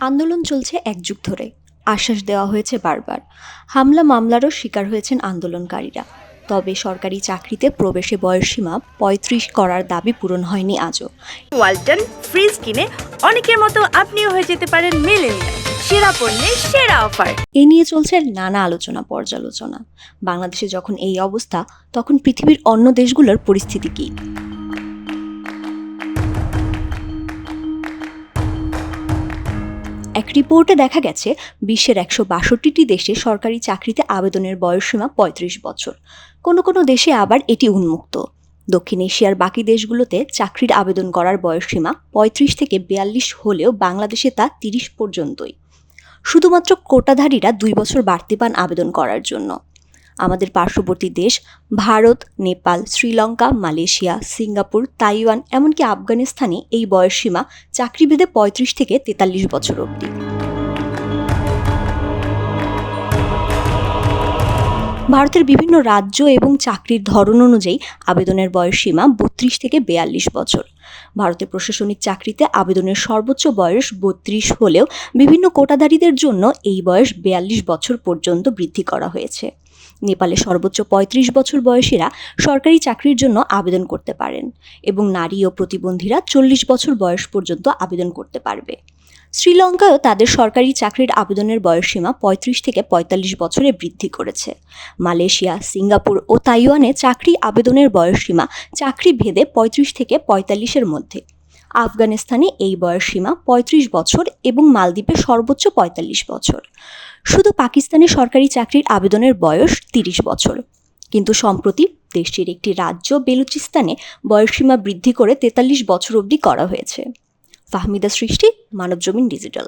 আন্দোলন চলছে এক যুগ ধরে। আশ্বাস দেওয়া হয়েছে বারবার। হামলা মামলারও শিকার হয়েছেন আন্দোলনকারীরা। তবে সরকারি চাকরিতে প্রবেশে বয়সসীমা পঁয়ত্রিশ করার দাবি পূরণ হয়নি আজও। ওয়ালটন ফ্রিজ কিনে অনেকের মতো আপনিও হয়ে যেতে পারেন মেলেনিয়া সেরা পণ্যের সেরা অফার। এ নিয়ে চলছে নানা আলোচনা পর্যালোচনা। বাংলাদেশে যখন এই অবস্থা তখন পৃথিবীর অন্য দেশগুলোর পরিস্থিতি কী? এক রিপোর্টে দেখা গেছে, বিশ্বের একশো বাষট্টিটি দেশে সরকারি চাকরিতে আবেদনের বয়সসীমা পঁয়ত্রিশ বছর। কোনো কোনো দেশে আবার এটি উন্মুক্ত। দক্ষিণ এশিয়ার বাকি দেশগুলোতে চাকরির আবেদন করার বয়সসীমা পঁয়ত্রিশ থেকে বিয়াল্লিশ হলেও বাংলাদেশে তা তিরিশ পর্যন্তই। শুধুমাত্র কোটাধারীরা দুই বছর বাড়তি পান আবেদন করার জন্য। আমাদের পার্শ্ববর্তী দেশ, Bharat, Nepal, Sri Lanka, Malaysia, Singapore, Taiwan, এমনকি আফগানিস্তানে এই বয়সসীমা চাকরিভেদে পঁয়ত্রিশ থেকে তেতাল্লিশ বছর অবধি। ভারতের বিভিন্ন রাজ্য এবং চাকরির ধরন অনুযায়ী আবেদনের বয়সসীমা বত্রিশ থেকে বেয়াল্লিশ বছর। ভারতের প্রশাসনিক চাকরিতে আবেদনের সর্বোচ্চ বয়স বত্রিশ হলেও বিভিন্ন কোটাধারীদের জন্য এই বয়স বেয়াল্লিশ বছর পর্যন্ত বৃদ্ধি করা হয়েছে। নেপালে সর্বোচ্চ পঁয়ত্রিশ বছর বয়সীরা সরকারি চাকরির জন্য আবেদন করতে পারেন এবং নারী ও প্রতিবন্ধীরা চল্লিশ বছর বয়স পর্যন্ত আবেদন করতে পারবে। শ্রীলঙ্কায়ও তাদের সরকারি চাকরির আবেদনের বয়সসীমা পঁয়ত্রিশ থেকে পঁয়তাল্লিশ বছরে বৃদ্ধি করেছে। মালয়েশিয়া, সিঙ্গাপুর ও তাইওয়ানে চাকরি আবেদনের বয়সসীমা চাকরি ভেদে পঁয়ত্রিশ থেকে পঁয়তাল্লিশের মধ্যে। আফগানিস্তানে এই বয়সসীমা পঁয়ত্রিশ বছর এবং মালদ্বীপে সর্বোচ্চ পঁয়তাল্লিশ বছর। শুধু পাকিস্তানে সরকারি চাকরির আবেদনের বয়স তিরিশ বছর। কিন্তু সম্প্রতি দেশটির একটি রাজ্য বেলুচিস্তানে বয়সসীমা বৃদ্ধি করে তেতাল্লিশ বছর অবধি করা হয়েছে। ফাহমিদা সৃষ্টি, মানবজমিন ডিজিটাল।